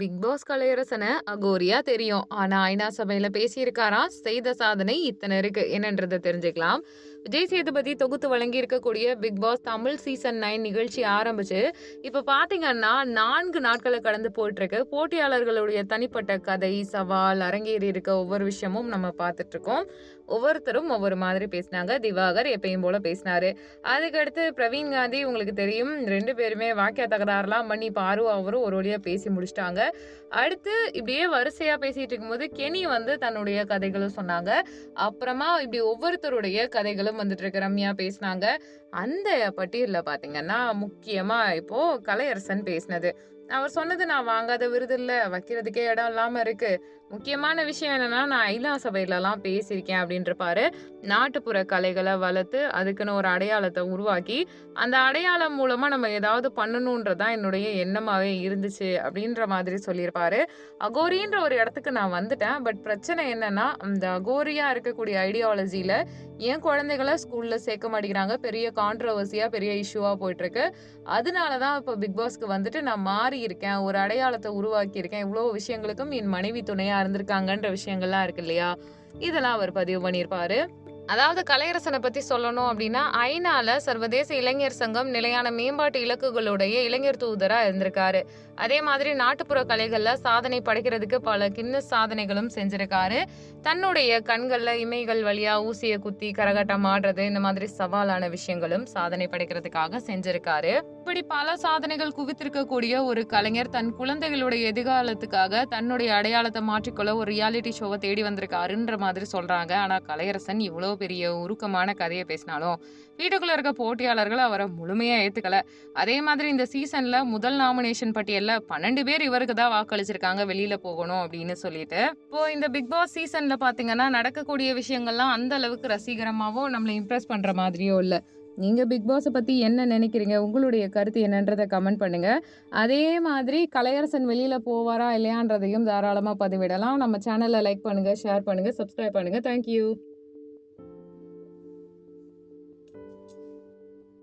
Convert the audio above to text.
Big pass கலையரசனை அகோரியா தெரியும். ஆனா ஐநா சபையில பேசியிருக்காராம் செய்த சாதனை இத்தனை இருக்கு. என்னன்றதை தெரிஞ்சுக்கலாம். விஜய் சேதுபதி தொகுத்து வழங்கி இருக்கக்கூடிய Bigg Boss Tamil season nine நிகழ்ச்சி ஆரம்பிச்சு இப்ப பாத்தீங்கன்னா நான்கு நாட்களை கடந்து போயிட்டு இருக்கு போட்டியாளர்களுடைய தனிப்பட்ட கதை சவால் அரங்கேறி இருக்க ஒவ்வொரு விஷயமும் நம்ம பார்த்துட்டு இருக்கோம் ஒவ்வொருத்தரும் ஒவ்வொரு மாதிரி பேசினாங்க. திவாகர் எப்பயும் போல பேசினாரு. அதுக்கடுத்து பிரவீன் காந்தி உங்களுக்கு தெரியும் ரெண்டு பேருமே வாக்கிய தகராறுலாம் பண்ணி பாரு அவரும் ஒரு வழியா பேசி முடிச்சிட்டாங்க. அடுத்து இப்படியே வரிசையா பேசிட்டு இருக்கும்போது கெனி வந்து தன்னுடைய கதைகளும் சொன்னாங்க. அப்புறமா இப்படி ஒவ்வொருத்தருடைய கதைகளும் வந்துட்டு இருக்கு. ரம்யா பேசினாங்க. அந்த பட்டியல்ல பார்த்தீங்கன்னா முக்கியமா இப்போ கலையரசன் பேசினது. அவர் சொன்னது நான் வாங்காத விருது இல்ல. வைக்கிறதுக்கே இடம் இல்லாம இருக்கு. முக்கியமான விஷயம் என்னன்னா நான் ஐநா சபையிலலாம் பேசியிருக்கேன் அப்படின்றப்பாரு நாட்டுப்புற கலைகளை வளர்த்து அதுக்குன்னு ஒரு அடையாளத்தை உருவாக்கி அந்த அடையாளம் மூலமா நம்ம ஏதாவது பண்ணணுன்றதான் என்னுடைய எண்ணமாவே இருந்துச்சு அப்படின்ற மாதிரி சொல்லியிருப்பாரு. அகோரின்ற ஒரு இடத்துக்கு நான் வந்துட்டேன். பட் பிரச்சனை என்னன்னா அந்த அகோரியா இருக்கக்கூடிய ஐடியாலஜியில ஏன் குழந்தைகளை ஸ்கூல்ல சேர்க்க மாட்டேங்கிறாங்க. பெரிய கான்ட்ரவர்சியா பெரிய இஷ்யூவா போயிட்டு இருக்கு அதனாலதான் இப்போ பிக் பாஸ்க்கு வந்துட்டு நான் மாறி இருக்கேன். ஒரு அடையாளத்தை உருவாக்கி இருக்கேன். இவ்வளோ விஷயங்களுக்கும் என் மனைவி துணையா இருந்திருக்காங்கன்ற விஷயங்கள்லாம் இருக்கு இல்லையா? இதெல்லாம் அவர் பதிவு பண்ணியிருப்பாரு. அதாவது கலையரசனை பத்தி சொல்லணும் அப்படின்னா ஐநால சர்வதேச இளைஞர் சங்கம் நிலையான மேம்பாட்டு இலக்குகளுடைய இளைஞர் தூதரா இருந்திருக்காரு. அதே மாதிரி நாட்டுப்புற கலைகள்ல சாதனை படைக்கிறதுக்கு பல கிண்ண சாதனைகளும் செஞ்சிருக்காரு. தன்னுடைய கண்கள்ல இமைகள் வழியா ஊசிய குத்தி கரகாட்டம் ஆடுறது இந்த மாதிரி சவாலான விஷயங்களும் சாதனை படைக்கிறதுக்காக செஞ்சிருக்காரு. இப்படி பல சாதனைகள் குவித்திருக்கக்கூடிய ஒரு கலைஞர் தன் குழந்தைகளுடைய எதிர்காலத்துக்காக தன்னுடைய அடையாளத்தை மாற்றிக்கொள்ள ஒரு ரியாலிட்டி ஷோவை தேடி வந்திருக்காருன்ற மாதிரி சொல்றாங்க. ஆனா கலையரசன் இவ்வளவு பெரிய உருக்கமான கதையை பேசினாலும் வீட்டுக்குள்ள இருக்க போட்டியாளர்கள் அவரை முழுமையாக ஏற்றுக்கல அதே மாதிரி இந்த சீசனில் முதல் நாமினேஷன் பட்டியலில் பன்னெண்டு பேர் இவருக்கு தான் வாக்களிச்சிருக்காங்க வெளியில் போகணும் அப்படின்னு சொல்லிட்டு. இப்போ இந்த பிக் பாஸ் சீசனில் பார்த்தீங்கன்னா நடக்கக்கூடிய விஷயங்கள்லாம் அந்த அளவுக்கு ரசிகரமாவோ நம்மளை இம்ப்ரெஸ் பண்ணுற மாதிரியோ இல்லை. நீங்கள் பிக் பாஸை பற்றி என்ன நினைக்கிறீங்க? உங்களுடைய கருத்து என்னன்றதை கமெண்ட் பண்ணுங்கள் அதே மாதிரி கலையரசன் வெளியில் போவாரா இல்லையான்றதையும் தாராளமாக பதிவிடலாம். நம்ம சேனலை லைக் பண்ணுங்கள் ஷேர் பண்ணுங்கள் சப்ஸ்கிரைப் பண்ணுங்கள் தேங்க்யூ